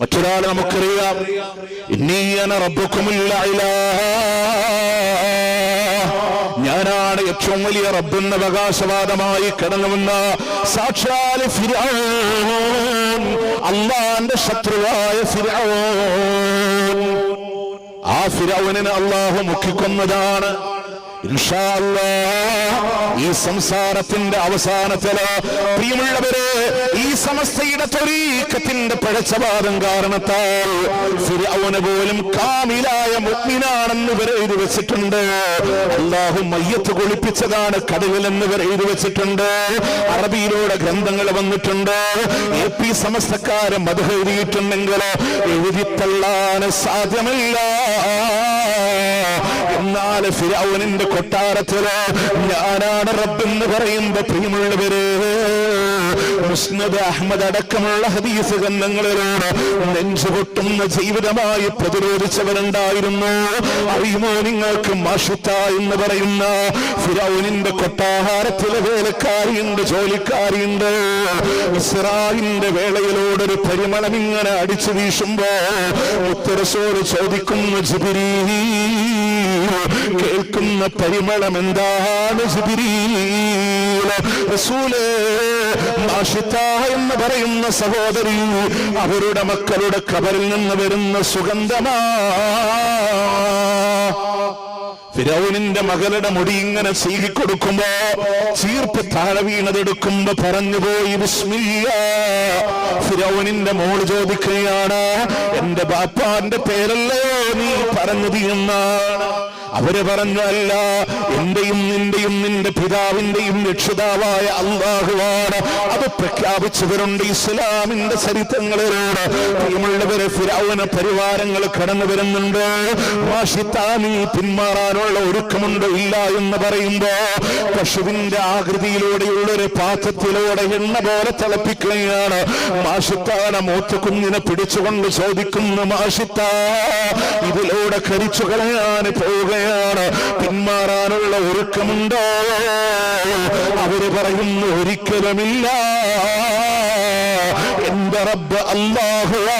മറ്റൊരാൾ നമുക്കറിയാം. ഇന്നീയന റബ്ബുക്കുമില്ല ഞാനാണ് ഏറ്റവും വലിയ റബ്ബെന്ന അവകാശവാദമായി കിടന്നുവെന്ന സാക്ഷാൽ അള്ളാന്റെ ശത്രുവായ ഫിർഔൻ ആ ഫിറൌനിനെ അള്ളാഹു മുക്കിക്കൊന്നതാണ്. ഈ സംസാരത്തിന്റെ അവസാനത്തിൽ പ്രിയമുള്ളവരെ ഈ സമസ്തയുടെ തൊരീക്കത്തിന്റെ പഴച്ചവാദം കാരണത്താൽ അവന് പോലും കാമിലായ മുഗ്മിനാണെന്ന് ഇവരെ എഴുതി വെച്ചിട്ടുണ്ട്. അല്ലാഹു മയ്യത്ത് കുളിപ്പിച്ചതാണ് കടുവൽ എന്ന് എഴുതി വെച്ചിട്ടുണ്ട്. അറബിയിലൂടെ ഗ്രന്ഥങ്ങൾ വന്നിട്ടുണ്ട്. എ പി സമസ്തക്കാരെ മത എഴുതിയിട്ടുണ്ടെങ്കിൽ എഴുതിത്തള്ളാൻ സാധ്യമല്ല. എന്നാൽ ഫിരാവുനിന്റെ കൊട്ടാരത്തിൽ ഞാനാണ് റബ്ബെന്ന് പറയുമ്പോ പ്രിയമുള്ളവര് മുസ്നദ് അഹമ്മദ് അടക്കമുള്ള ഹദീസ് ഗ്രന്ഥങ്ങളിലൂടെ നെഞ്ചുപൊട്ടുന്ന ജീവിതമായി പ്രതിരോധിച്ചവരുണ്ടായിരുന്നു. അറിയുമോ നിങ്ങൾക്ക് മഷുത്ത എന്ന് പറയുന്ന ഫിറൌനിന്റെ കൊട്ടാഹാരത്തിലെ വേലക്കാരിയുണ്ട് ജോലിക്കാരിയുണ്ട്. ഇസ്രായിന്റെ വേളയിലൂടെ ഒരു പരിമളം ഇങ്ങനെ അടിച്ചു വീശുമ്പോ ഉത്തരസോട് ചോദിക്കുന്നു ജിബിരി കേൾക്കുന്ന പരിമളം എന്താണ് റസൂലേ എന്ന് പറയുന്ന സഹോദരി അവരുടെ മക്കളുടെ കബറിൽ നിന്ന് വരുന്ന സുഗന്ധമാ. ഫിരൗനിന്റെ മകളുടെ മുടി ഇങ്ങനെ ചീകിക്കൊടുക്കുമ്പോ ചീർപ്പ് താഴെ വീണതെടുക്കുമ്പോ പറഞ്ഞുപോയി വിസ്മില്ല ഫിരൗനിന്റെ മോൾ ചോദിക്കുകയാണ് എന്റെ ബാപ്പാന്റെ പേരല്ലേ നീ പറഞ്ഞത് എന്നാണ്. അവർ പറഞ്ഞു അല്ല എന്റെയും നിന്റെയും നിന്റെ പിതാവിന്റെയും രക്ഷിതാവായ അള്ളാഹുവാണ്. അത് പ്രഖ്യാപിച്ചവരുണ്ട് ഇസ്ലാമിന്റെ ചരിത്രങ്ങളിലൂടെ പ്രിയമുള്ളവരെ ഫിരാവന പരിവാരങ്ങൾ കടന്നു വരുന്നുണ്ട്. വാഷിത്താനി പിന്മാറാനുള്ള ഒരുക്കമുണ്ട് ഇല്ല എന്ന് പറയുമ്പോ പശുവിന്റെ ആകൃതിയിലൂടെയുള്ള ഒരു പാത്രത്തിലൂടെ എണ്ണ പോലെ തിളപ്പിക്കുകയാണ്. മാഷിത്താന മൂത്ത കുഞ്ഞിനെ പിടിച്ചുകൊണ്ട് ചോദിക്കുന്നു മാഷിത്ത ഇതിലൂടെ കരിച്ചു കളയാൻ പോവുകയാണ്. പിന്മാറാനുള്ള ഒരുക്കമുണ്ടോ? അവർ പറയുന്നു ഒരിക്കലുമില്ല. എന്റെ റബ്ബ് അള്ളാഹുവാ